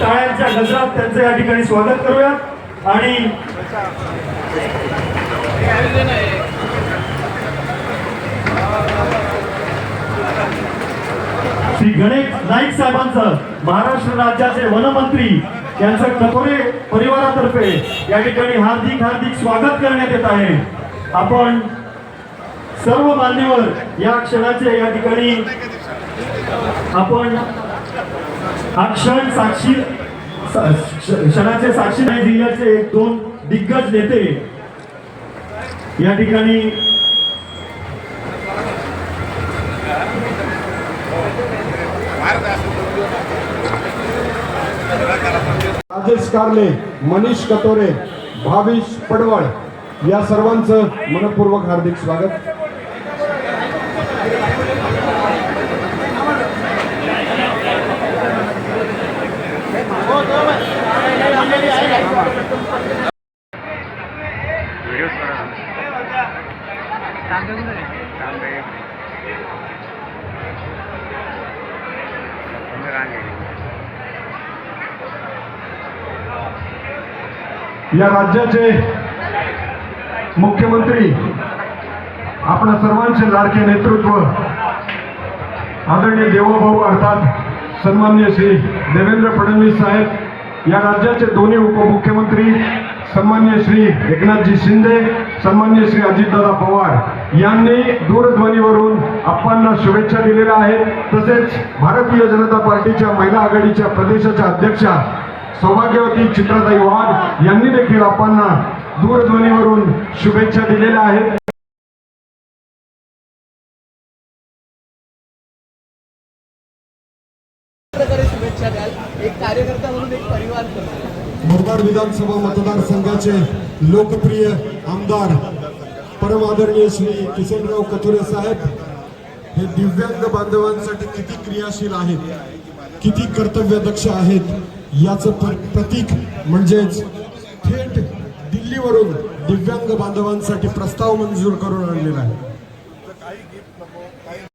टाळ्यांच्या गजरात त्यांचं या ठिकाणी स्वागत करूया आणि श्री गणेश नाईक साहेबांचं महाराष्ट्र राज्याचे वनमंत्री यांचं कथोरे परिवारातर्फे या ठिकाणी हार्दिक हार्दिक स्वागत करण्यात येत आहे. आपण सर्व मान्यवर या क्षणाचे या ठिकाणी आपण हा क्षण साक्षी क्षणाचे साक्षी नाही जिल्ह्याचे एक दोन दिग्गज नेते. या ठिकाणी राजेश कारले मनीष कतोरे भाविश पडवळ या सर्वांचं मनपूर्वक हार्दिक स्वागत. या राज्याचे मुख्यमंत्री आपल्या सर्वांचे लाडके नेतृत्व आदरणीय देवभाऊ अर्थात सन्मान्य श्री देवेंद्र फडणवीस साहेब या राज्याचे दोन्ही उपमुख्यमंत्री सन्मान्य श्री एकनाथजी शिंदे सन्मान्य श्री अजितदादा पवार यांनी दूरध्वनीवरून आप्पांना शुभेच्छा दिलेल्या आहेत. तसेच भारतीय जनता पार्टीच्या महिला आघाडीच्या प्रदेशाच्या अध्यक्षा सौभाग्यवती चित्राताई वाघ यांनी देखील आप्पांना दूरध्वनीवरून शुभेच्छा दिलेल्या आहेत. प्रकारे शुभेच्छा द्याल. एक कार्यकर्ता म्हणून एक परिवार मुरबाड विधानसभा मतदारसंघाचे लोकप्रिय आमदार परम आदरणीय श्री किशनराव कथोरे साहेब हे दिव्यांग बांधवांसाठी किती क्रियाशील आहेत किती कर्तव्यदक्ष आहेत याचं प्रतीक म्हणजेच थेट दिल्लीवरून दिव्यांग बांधवांसाठी प्रस्ताव मंजूर करून आणलेला आहे.